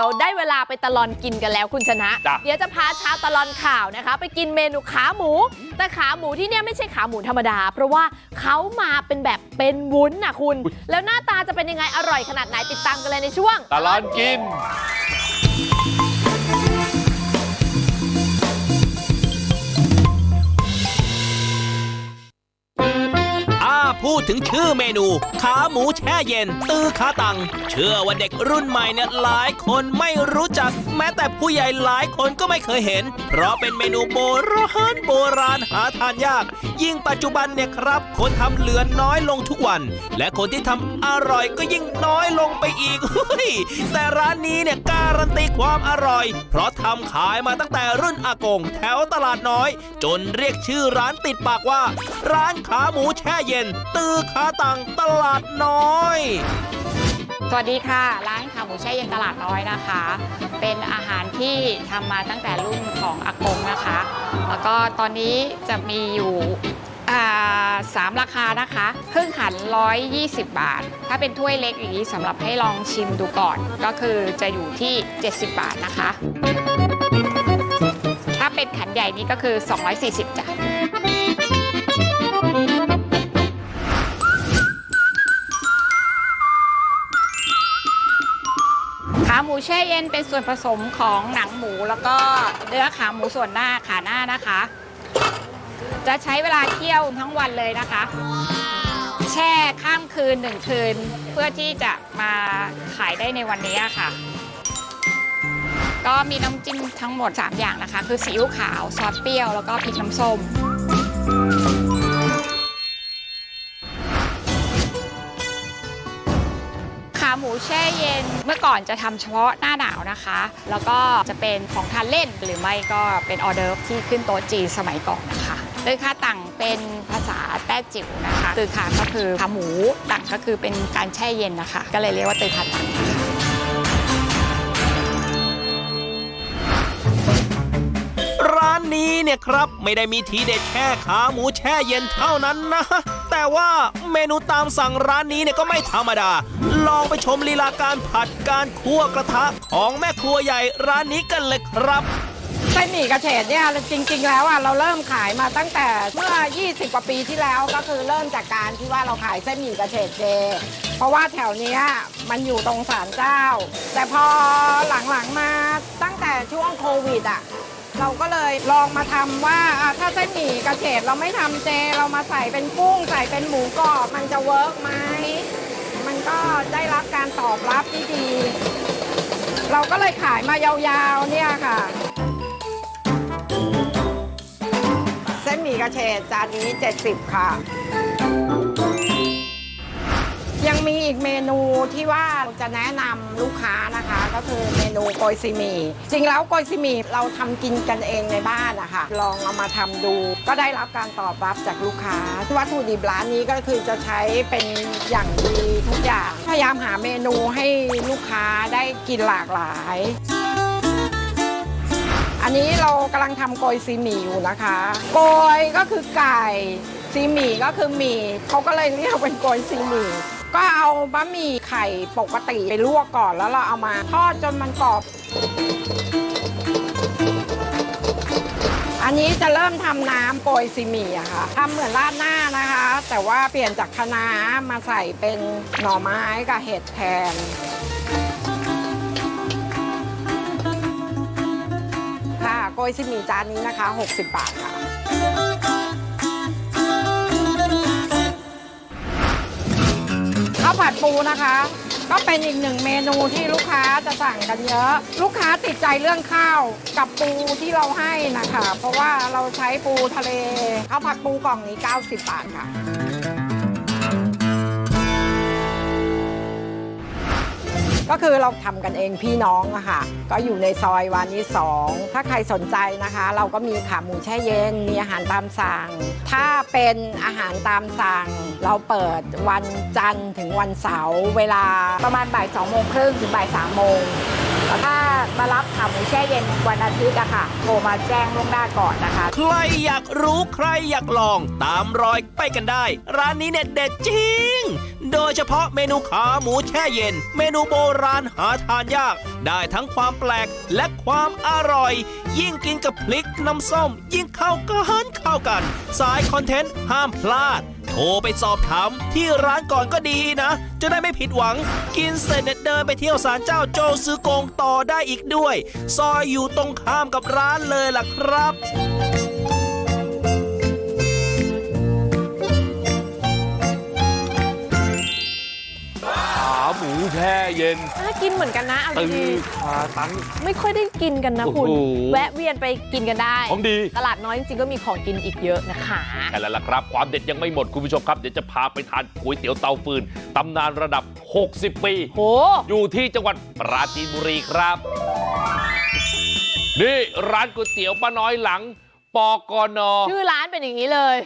ยวได้เวลาไปตลอนกินกันแล้วคุณชนะจ้ะเดี๋ยวจะพาชาวตลอนข่าวนะคะ ไปกินเมนูขาหมู แต่ขาหมูที่เนี่ยไม่ใช่ขาหมูธรรมดา เพราะว่าเขามาเป็นแบบเป็นวุ้นนะคุณ แล้วหน้าตาจะเป็นยังไงอร่อยขนาดไหนติดตามกันเลยในช่วง ตลอดกิน พูดถึงชื่อเมนู ขาหมูแช่เย็น ตือขาตัง เชื่อว่าเด็กรุ่นใหม่เนี่ยหลายคนไม่รู้จัก แม้แต่ผู้ใหญ่หลายคนก็ไม่เคยเห็น เพราะเป็นเมนูโบราณโบราณหาทานยาก ยิ่งปัจจุบันเนี่ยครับ คนทำเหลือน้อยลงทุกวัน และคนที่ทำอร่อยก็ยิ่งน้อยลงไปอีกแต่ร้านนี้เนี่ยการันตีความอร่อย เพราะทำขายมาตั้งแต่รุ่นอากง แถวตลาดน้อย จนเรียกชื่อร้านติดปากว่า ร้านขาหมูแช่เย็นตือขาตังตลาดน้อย สวัสดีค่ะ ร้านขาหมูแช่เย็นตลาดน้อยนะคะ เป็นอาหารที่ทำมาตั้งแต่รุ่นของอากงนะคะ แล้วก็ตอนนี้จะมีอยู่อ่าสามราคานะคะครึ่งขัน 120 บาท ถ้าเป็นถ้วยเล็กอย่างนี้สำหรับให้ลองชิมดูก่อน ก็คือจะอยู่ที่ 70 บาทนะคะ ถ้าเป็นขันใหญ่นี้ก็คือ 240จ้ะ แช่เย็นเป็นส่วนผสมของหนังหมูแล้วก็เนื้อขาหมูส่วนหน้าขาหน้านะคะ จะใช้เวลาเคี่ยวทั้งวันเลยนะคะ แช่ข้ามคืนหนึ่งคืน เพื่อที่จะมาขายได้ในวันนี้ค่ะ ก็มีน้ำจิ้มทั้งหมด 3 อย่างนะคะ คือซีอิ๊วขาว ซอสเปรี้ยว แล้วก็พริกน้ำส้ม แช่เย็น เมื่อก่อนจะทำเฉพาะหน้าหนาวนะคะ แล้วก็จะเป็นของทานเล่นหรือไม่ก็เป็นออเดิร์ฟที่ขึ้นโต๊ะจีนสมัยก่อนนะคะตือขาตังเป็นภาษาแต้จิ๋วนะคะตือขาก็คือขาหมูตังก็คือเป็นการแช่เย็นนะคะ ก็เลยเรียกว่าตือขาตังนะคะร้านนี้เนี่ยครับไม่ได้มีทีเด็ดแค่ขาหมูแช่เย็นเท่านั้นนะ แต่ว่าเมนูตามสั่งร้านนี้เนี่ยก็ไม่ธรรมดา ลองไปชมลีลาการผัดการคั่วกระทะของแม่ครัวใหญ่ร้านนี้กันเลยครับเส้นหมี่กระเฉดเนี่ยจริง ๆ แล้วอะเราเริ่มขายมาตั้งแต่เมื่อ 20 กว่าปีที่แล้วก็คือเริ่มจากการที่ว่าเราขายเส้นหมี่กระเฉดเจ เพราะว่าแถวเนี้ยมันอยู่ตรงศาลเจ้า แต่พอหลังๆมาตั้งแต่ช่วงโควิดอะ เราก็เลยลองมาทำว่าอะถ้าเส้นหมี่กระเฉดเราไม่ทำเจเรามาใส่เป็นกุ้งใส่เป็นหมูกรอบมันจะเวิร์กไหมมันก็ได้รับการตอบรับที่ดี เราก็เลยขายมายาวๆเนี่ยค่ะ เส้นหมี่กระเฉดจานนี้ 70 ค่ะ ยังมีอีกเมนูที่ว่าจะแนะนำลูกค้านะคะ ก็คือเมนูโกยซีหมีจริงแล้วโกยซีหมีเราทำกินกันเองในบ้านนะคะลองเอามาทำดู ก็ได้รับการตอบรับจากลูกค้า วัตถุดิบร้านนี้ก็คือจะใช้เป็นอย่างดีทุกอย่าง พยายามหาเมนูให้ลูกค้าได้กินหลากหลาย อันนี้เรากำลังทำโกยซีหมี่อยู่นะคะ โกยก็คือไก่ซีหมี่ก็คือหมี่เขาก็เลยเรียกเป็นโกยซีหมี่ ก็เอาบะหมี่ไข่ปกติไปลวกก่อนแล้วเราเอามาทอดจนมันกรอบ อันนี้จะเริ่มทำน้ำโกยซีหมี่อะค่ะทำเหมือนราดหน้านะคะ แต่ว่าเปลี่ยนจากคะน้ามาใส่เป็นหน่อไม้กับเห็ดแทนค่ะโกยซิหมี่จานนี้นะคะ 60 บาทค่ะาวผัดปูนะคะ ก็เป็นอีกหนึ่งเมนูที่ลูกค้าจะสั่งกันเยอะ ลูกค้าติดใจเรื่องข้าวกับปูที่เราให้นะคะ เพราะว่าเราใช้ปูทะเลข้าวผัดปูกล่องนี้ 90 บาทค่ะ ก็คือเราทำกันเองพี่น้องอะค่ะก็อยู่ในซอยวานิสสองถ้าใครสนใจนะคะ เราก็มีขาหมูแช่เย็นมีอาหารตามสั่ง ถ้าเป็นอาหารตามสั่ง เราเปิดวันจันทร์ถึงวันเสาร์เวลาประมาณบ่ายสองโมงครึ่งถึงบ่ายสามโมง ถ้ามารับขาหมูแช่เย็นวันอาทิตย์อะค่ะ โทรมาแจ้งล่วงหน้าก่อนนะคะ ใครอยากรู้ใครอยากลอง ตามรอยไปกันได้ ร้านนี้เนี่ยเด็ดจริง โดยเฉพาะเมนูขาหมูแช่เย็น เมนูโบราณหาทานยาก ได้ทั้งความแปลกและความอร่อย ยิ่งกินกับพริกน้ำส้ม ยิ่งเข้ากันเข้ากัน สายคอนเทนต์ห้ามพลาด โทรไปสอบถามที่ร้านก่อนก็ดีนะจะได้ไม่ผิดหวัง กินเสร็จเดินไปเที่ยวศาลเจ้าโจซื้อกงต่อได้อีกด้วย ซอยอยู่ตรงข้ามกับร้านเลยล่ะครับขาหมูแช่เย็น กินเหมือนกันนะเอาตืดีอคาตัง ๆไม่ค่อยได้กินกันนะคุณ โอ้โหแวะเวียนไปกินกันได้ ของดี ตลาดน้อยจริงๆก็มีของกินอีกเยอะนะคะ แต่แล้วล่ะครับ ความเด็ดยังไม่หมดคุณผู้ชมครับ เดี๋ยวจะพาไปทานก๋วยเตี๋ยวเตาฟืนตำนานระดับ 60 ปี โห อยู่ที่จังหวัดปราจีนบุรีครับ นี่ร้านก๋วยเตี๋ยวป้าน้อยหลัง ปกน ชื่อร้านเป็นอย่างนี้เลย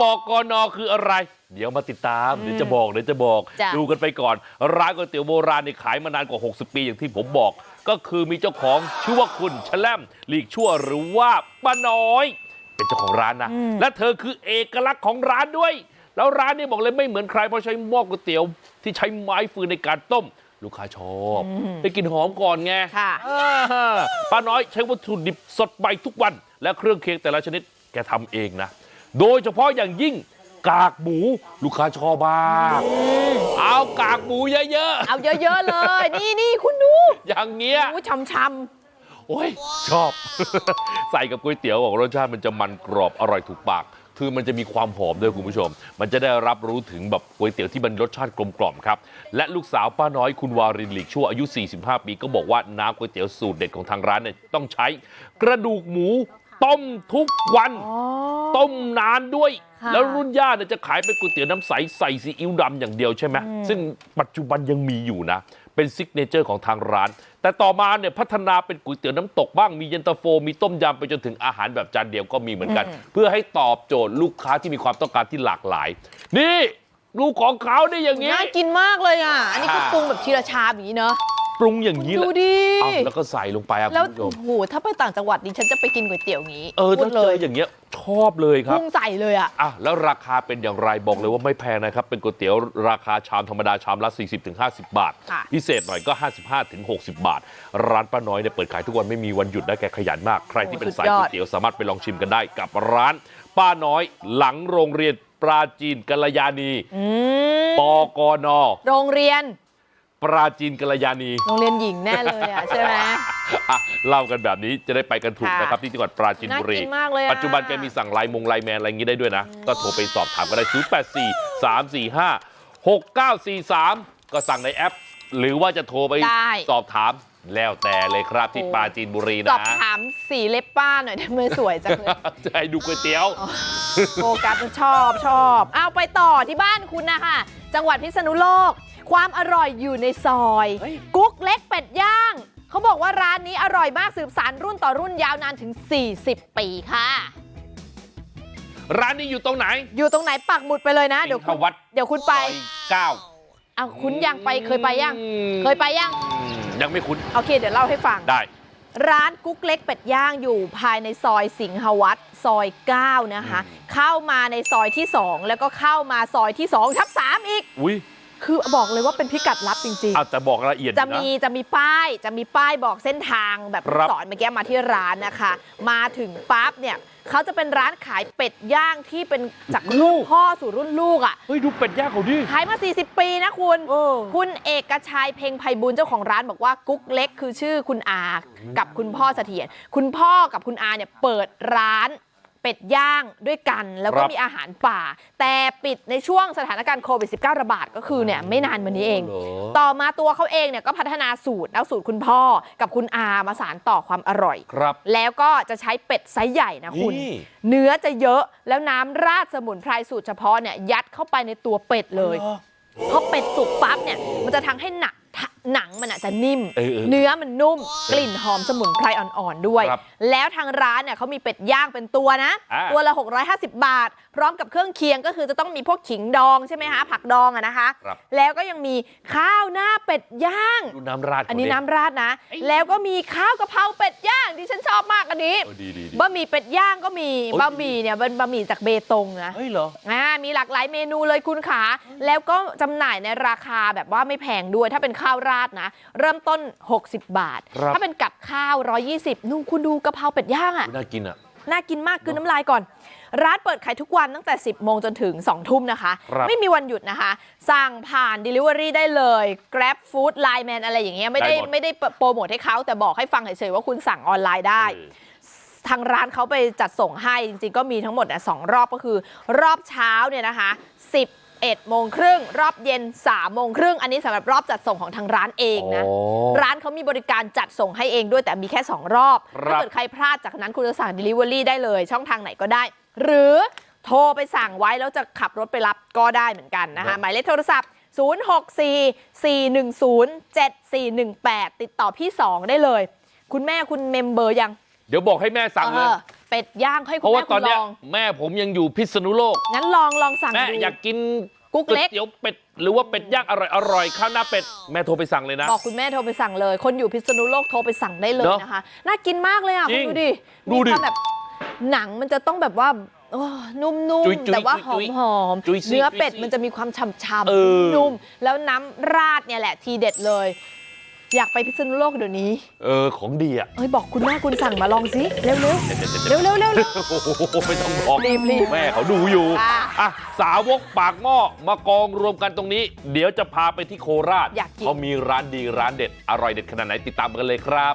ปกนคืออะไร เดี๋ยวมาติดตามเดี๋ยวจะบอกเดี๋ยวจะบอกจ้ะดูกันไปก่อน ร้านก๋วยเตี๋ยวโบราณนี่ขายมานานกว่า 60 ปีอย่างที่ผมบอก ก็คือมีเจ้าของชื่อว่าคุณแชล่มหลีกชั่วหรือว่าป้าน้อย เป็นเจ้าของร้านนะและเธอคือเอกลักษณ์ของร้านด้วย แล้วร้านนี้บอกเลยไม่เหมือนใครเพราะใช้หม้อก๋วยเตี๋ยวที่ใช้ไม้ฟืนในการต้มลูกค้าชอบได้กลินหอมก่อนไงค่ะอ่าป้าน้อยใช้วัตถุดิบสดใหม่ทุกวัน และเครื่องเคียงแต่ละชนิดแกทำเองนะ โดยเฉพาะอย่างยิ่งกากหมูลูกค้าชอบมากเอากากหมูเยอะเอาเยอะๆเลยนี่นี่คุณดูๆอย่างเงี้ยอู้ช้ำโอ้ยชอบ ใส่กับก๋วยเตี๋ยวบอกรสชาติมันจะมันกรอบอร่อยถูกปาก คือมันจะมีความหอมด้วยคุณผู้ชม มันจะได้รับรู้ถึงแบบก๋วยเตี๋ยวที่มันรสชาติกลมกล่อมครับ และลูกสาวป้าน้อยคุณวารินหลีกชั่วอายุ 45 ปีก็บอกว่าน้ำก๋วยเตี๋ยวสูตรเด็ดของทางร้านเนี่ยต้องใช้ กระดูกหมู ต้มทุกวันๆอ๋อต้มนานด้วยค่ะแล้วรุ่นย่าเนี่ยจะขายเป็นก๋วยเตี๋ยวน้ำใสใส่ซีอิ๊วดำอย่างเดียวใช่ไหมซึ่งปัจจุบันยังมีอยู่นะ เป็นซิกเนเจอร์ของทางร้าน แต่ต่อมาเนี่ยพัฒนาเป็นก๋วยเตี๋ยวน้ำตกบ้างมีเย็นตาโฟ มีต้มยำไปจนถึงอาหารแบบจานเดียวก็มีเหมือนกัน เพื่อให้ตอบโจทย์ลูกค้าที่มีความต้องการที่หลากหลาย นี่ดูของเขาได้อย่างนี้น่ากินมากเลยอะอันนี้คือค่ะปรุงแบบทีละชามอย่างนี้เนอะ ปรุงอย่างนี้ดูแหละดิเอาแล้วก็ใส่ลงไปอะแล้วคุณผู้ชโอ้มโหถ้าไปต่างจังหวัดดิฉันจะไปกินก๋วยเตี๋ยวอย่างนี้เออพูถ้าดเจเลอยอย่างเงี้ยชอบเลยครับพุ่งใส่เลยอะอะแล้วราคาเป็นอย่างไรบอกเลยว่าไม่แพงนะครับ เป็นก๋วยเตี๋ยวราคาชามธรรมดาชามละ 40-50 บาทค่ะพิเศษหน่อยก็ 55-60 บาท ร้านป้าน้อยเนี่ยเปิดขายทุกวันไม่มีวันหยุดนะแกขยันมาก ใครที่เป็นสายก๋วยเตี๋ยวสามารถไปลองชิมกันได้กับร้าน ป้าน้อยหลังโรงเรียนปราจีนกัลยาณีอืมปกน โรงเรียน ปราจีนกัลยาณีโรงเรียนหญิงแน่เลยอะใช่ไหมอะเล่ากันแบบนี้จะได้ไปกันถูกค่ะนะครับที่จังหวัดปราจีนบุรีน่ากินมากเลยอะปัจจุบันแกมีสั่งไลน์มงไลน์แมนอะไรอย่างนี้ได้ด้วยนะ ก็โทรไปสอบถามก็ได้ 0 8 4 3 4 5 6 9 4 3 ก็สั่งในแอป หรือว่าจะโทรไปได้สอบถามแล้วแต่เลยครับที่โอ้ปราจีนบุรีสนะอบถามสีเล็บป้าหน่อยทำไมสวยจังเลยจะให้ดูก๋วยเตี๋ยว โฟกัสมันชอบชอบ เอาไปต่อที่บ้านคุณนะคะจังหวัดพิษณุโลก ความอร่อยอยู่ในซอย กุ๊กเล็กเป็ดย่าง เขาบอกว่าร้านนี้อร่อยมากสืบสานรุ่นต่อรุ่นยาวนานถึง 40 ปีค่ะ ร้านนี้อยู่ตรงไหน อยู่ตรงไหนปักหมุดไปเลยนะ เดี๋ยวอิคุนณทวัฒน์เดี๋ยวคุณไปซอยเก้าเอาคุณยังไปเคยไปยังอืมเคยไปยังอืมยังไม่คุ้นโอเคเดี๋ยวเล่าให้ฟังได้ ร้านกุ๊กเล็กเป็ดย่างอยู่ภายในซอยสิงหวัด ซอย 9 นะคะ เข้ามาในซอยที่ 2 แล้วก็เข้ามาซอยที่2ทับ3อีกอุ้ยคือบอกเลยว่าเป็นพิกัดลับจริงเอาแต่บอกละเอียดๆจะอยู่นะมีจะมีป้ายจะมีป้ายบอกเส้นทางแบบครับสอนเมื่อกี้มาที่ร้านนะคะ มาถึงปั๊บเนี่ยเขาจะเป็นร้านขายเป็ดย่างที่เป็นจากรุ่นพ่อสู่รุ่นลูกอะเฮ้ยดูเป็ดย่างเขาดิขายมา 40 ปีนะคุณ คุณเอกชัยเพ็งไพบุญเจ้าของร้านบอกว่ากุ๊กเล็กคือชื่อคุณอา กับคุณพ่อเสถียรคุณพ่อกับคุณอาเนี่ยเปิดร้าน เป็ดย่างด้วยกันแล้วก็ครับมีอาหารป่า แต่ปิดในช่วงสถานการณ์โควิด -19 ระบาดก็คือเนี่ยไม่นานมานี้เองเหรอต่อมาตัวเขาเองเนี่ยก็พัฒนาสูตรแล้วสูตรคุณพ่อกับคุณอามาสานต่อความอร่อยครับ แล้วก็จะใช้เป็ดไซส์ใหญ่นะคุณนี่เนื้อจะเยอะแล้วน้ำราดสมุนไพรสูตรเฉพาะเนี่ยยัดเข้าไปในตัวเป็ดเลยพอเป็ดสุกปั๊บเนี่ยมันจะทำให้หนักทะ หนังมันอาจจะนิ่มเออเออเนื้อมันนุ่ม กลิ่นหอมสมุนไพรอ่อนๆด้วยครับแล้วทางร้านเนี่ยเขามีเป็ดย่างเป็นตัวนะอ่าตัวละ 650 บาท พร้อมกับเครื่องเคียงก็คือจะต้องมีพวกขิงดองใช่ไหมคะผักดองอะนะคะครับแล้วก็ยังมีข้าวหน้าเป็ดย่างดูน้ำราดอันนี้เขาดิน้ำราดนะ แล้วก็มีข้าวกะเพราเป็ดย่างที่ฉันชอบมากอันนี้เออดีดีดีบะหมี่เป็ดย่างก็มีโอ้ยบะหมี่เนี่ยเป็นบะหมี่จากเบตงนะเฮ้ยเหรออ่ามีหลากหลายเมนูเลยคุณขาแล้วก็จำหน่ายในราคาแบบว่าไม่แพงด้วยถ้าเป็นข้าวราดนะเริ่มต้น 60 บาทครับถ้าเป็นกับข้าว 120นุ่งคุณดูกะเพราเป็ดย่างอะดูน่ากินอะน่ากินมากคือน้ำลายก่อน ร้านเปิดขายทุกวันตั้งแต่ 10 โมงจนถึง 2 ทุ่มนะคะครับไม่มีวันหยุดนะคะ สั่งผ่าน Delivery ได้เลย Grab Food Line Man อะไรอย่างเงี้ยไม่ได้ได้หมดไม่ได้โปรโมทให้เขาแต่บอกให้ฟังเฉยๆว่าคุณสั่งออนไลน์ได้เออทางร้านเขาไปจัดส่งให้จริงๆ ก็มีทั้งหมดอะสองรอบก็คือ รอบเช้าเนี่ยนะคะ 11โมงครึ่งรอบเย็น3โมงครึ่งอันนี้สำหรับรอบจัดส่งของทางร้านเองนะอ๋อร้านเขามีบริการจัดส่งให้เองด้วยแต่มีแค่ 2 รอบครับถ้าเกิดใครพลาดจากนั้นคุณจะสั่ง Delivery ได้เลย ช่องทางไหนก็ได้ หรือโทรไปสั่งไว้แล้วจะขับรถไปรับก็ได้เหมือนกันนะคะหมายเลขโทรศัพท์ 064-410-7418 ติดต่อพี่ 2 ได้เลย คุณแม่คุณเมมเบอร์ยัง เดี๋ยวบอกให้แม่สั่งเลยออ เป็ดย่างให้เพคุณราะแม่ว่าตคุอนณเนี้ลยอง แม่ผมยังอยู่พิษณุโลก งั้นลองลองสั่งแม่ดู อยากกินกุ๊กเล็กก๋วยเตี๋ยวเป็ดหรือว่าเป็ดย่างอร่อยอร่อยข้าวหน้าเป็ดแม่โทรไปสั่งเลยนะ บอกคุณแม่โทรไปสั่งเลย คนอยู่พิษณุโลกโทรไปสั่งได้เลยเนอะนะคะ น่ากินมากเลยอะจริคุณงดูดิดูดิมีความแบบหนังมันจะต้องแบบว่าโอ้นุ่มจุยๆๆแต่ว่าหจุอมยหอมจุยซี่เนื้อเป็ดจุยซี่มันจะมีความฉ่ำเออๆนุ่มแล้วน้ำราดเนี่ยแหละทีเด็ดเลย อยากไปพิษณุโลกเดี๋ยวนี้เออของดีอะเอ้ยบอกคุณแม่คุณสั่งมาลองสิเร็วๆเร็วเร็วเร็วเร็ว โอ้โหไม่ต้องบอกรีบรีบแม่เขาดูอยู่ค่ะ อะสาวกปากหม้อมากองรวมกันตรงนี้ เดี๋ยวจะพาไปที่โคราชอยากกิน เขามีร้านดีร้านเด็ดอร่อยเด็ดขนาดไหนติดตามกันเลยครับ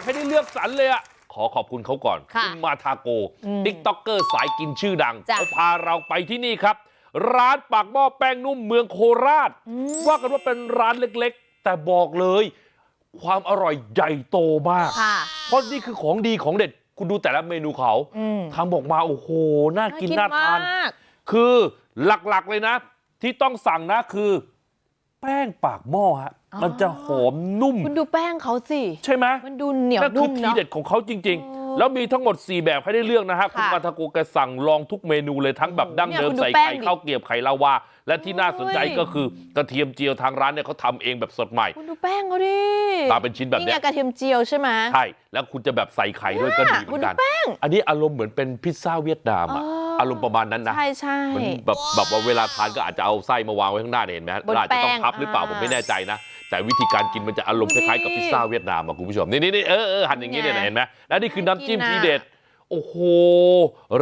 ากมายหลายอย่างให้ได้เลือกสรรเลยอะขอขอบคุณเขาก่อนค่ะณมาทาโกอืมติ๊กต็อกเกอร์สายกินชื่อดังจ้ะเขาพาเราไปที่นี่ครับ ร้านปากหม้อแป้งนุ่มเมืองโคราชอืมว่ากันว่าเป็นร้านเล็กๆ แต่บอกเลย ความอร่อยใหญ่โตมากค่ะเพราะนี่คือของดีของเด็ดคุณดูแต่ละเมนูเขาอืมทำออกมาโอ้โหน่ากินน่าทานมากคือหลักๆเลยนะ ที่ต้องสั่งนะคือ แป้งปากหม้อฮะอ๋อ มันจะหอมนุ่มคุณดูแป้งเขาสิใช่ไหมมันดูเหนียวนั่นคืนุ่อมทีเนาะเด็ดของเขาจริงโอ้ๆแล้วมีทั้งหมด 4 แบบให้ได้เลือกนะฮะคุณค่ะมาทาโกแกสั่งลองทุกเมนูเลยทั้งแบบดั้งเดิมเนี่ยคุณดูใส่แป้ไข่งดิข้าวเกรียบไข่ลาวา และที่น่าสนใจโอ้ยก็คือกระเทียมเจียวทางร้านเนี่ยเขาทำเองแบบสดใหม่คุณดูแป้งเขาดิตามเป็นชิ้นแบบนี่เนี้ไงยกระเทียมเจียวใช่ไหมใช่แล้วคุณจะแบบใส่ไข่ด้วยก็ดีเหมือนกันคุณดูแป้งอันนี้อารมณ์เหมือนเป็นพิซซ่าเวียดนามอะอ๋อออารมณ์ประมาณนั้นนะใช่ใช่มันแบบแบบว่าเวลาทานก็อาจจะเอาไส้มาวางไว้ข้างหน้าเนี่ยเห็นไหมฮะบนอาจจะต้องแป้งพับหรือเปล่าอ่าผมไม่แน่ใจนะ แต่วิธีการกินมันจะอารมณ์คดูดิล้ายๆกับพิซซ่าเวียดนามอะคุณผู้ชมนี่นี่นี่เออเออหั่นอย่างนี้เนี่ยไงเห็นไหมแล้วนี่คือน้ำจิ้มน่ากินทีอะเด็ดโอ้โห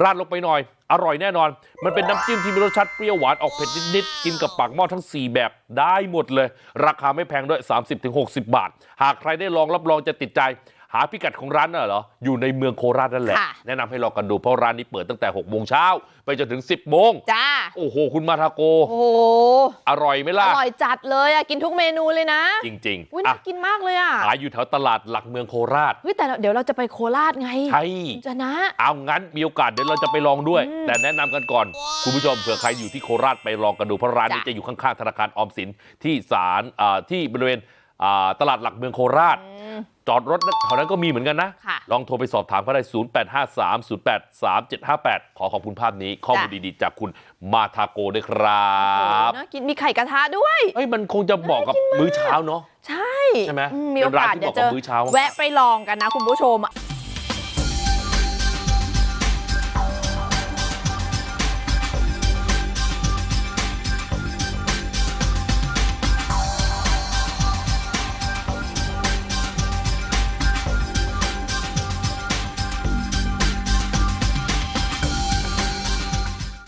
ราดลงไปหน่อย อร่อยแน่นอน มันเป็นน้ำจิ้มที่มีรสชาติเปรี้ยวหวานออกเผ็ดนิดๆกินกับปากหม้อทั้ง 4 แบบได้หมดเลย ราคาไม่แพงด้วย 30-60 บาท หากใครได้ลองรับรองจะติดใจ หาพิกัดของร้านน่ะเหรออยู่ในเมืองโคราชนั่นแหละค่ะแนะนำให้ลองกันดูเพราะร้านนี้เปิดตั้งแต่6โมงเช้าไปจนถึง 10โมงจ้าโอ้โห คุณมาทาโกโอ้โหอร่อยไหมอล่ะร่อยจัดเลยอะกินทุกเมนูเลยนะ จริงอุ้ยๆอะน่ากินมากเลยอะขายอยู่แถวตลาดหลักเมืองโคราชเฮ้ยแต่เดี๋ยวเราจะไปโคราชไงใช่คุณจะนะเอางั้นมีโอกาสเดี๋ยวเราจะไปลองด้วยอืมแต่แนะนำกันก่อน คุณผู้ชมเผื่อใครอยู่ที่โคราชไปลองกันดูเพราะร้านนี้จ้ะจะอยู่ข้างๆธนาคารออมสินที่ศาลอ่าที่บริเวณอ่าตลาดหลักเมืองโคราชอืม จอดรถแถวนั้นก็มีเหมือนกันนะค่ะลองโทรไปสอบถามเขาได้ 0853083758 ขอขอบคุณภาพนี้ข้อมูลจ้ะดีๆ จากคุณมาทาโกด้วยครัโอ้โหบน่ากินมีไข่กระทะด้วยเอ้ยมันคงจะเหมาะกับมื้อเช้าเนาะใช่ใช่ไหมอืมีโอกาสเป็นร้านที่เดี๋ยวเหมาะกับจะมื้อเช้าแวะไปลองกันนะคุณผู้ชม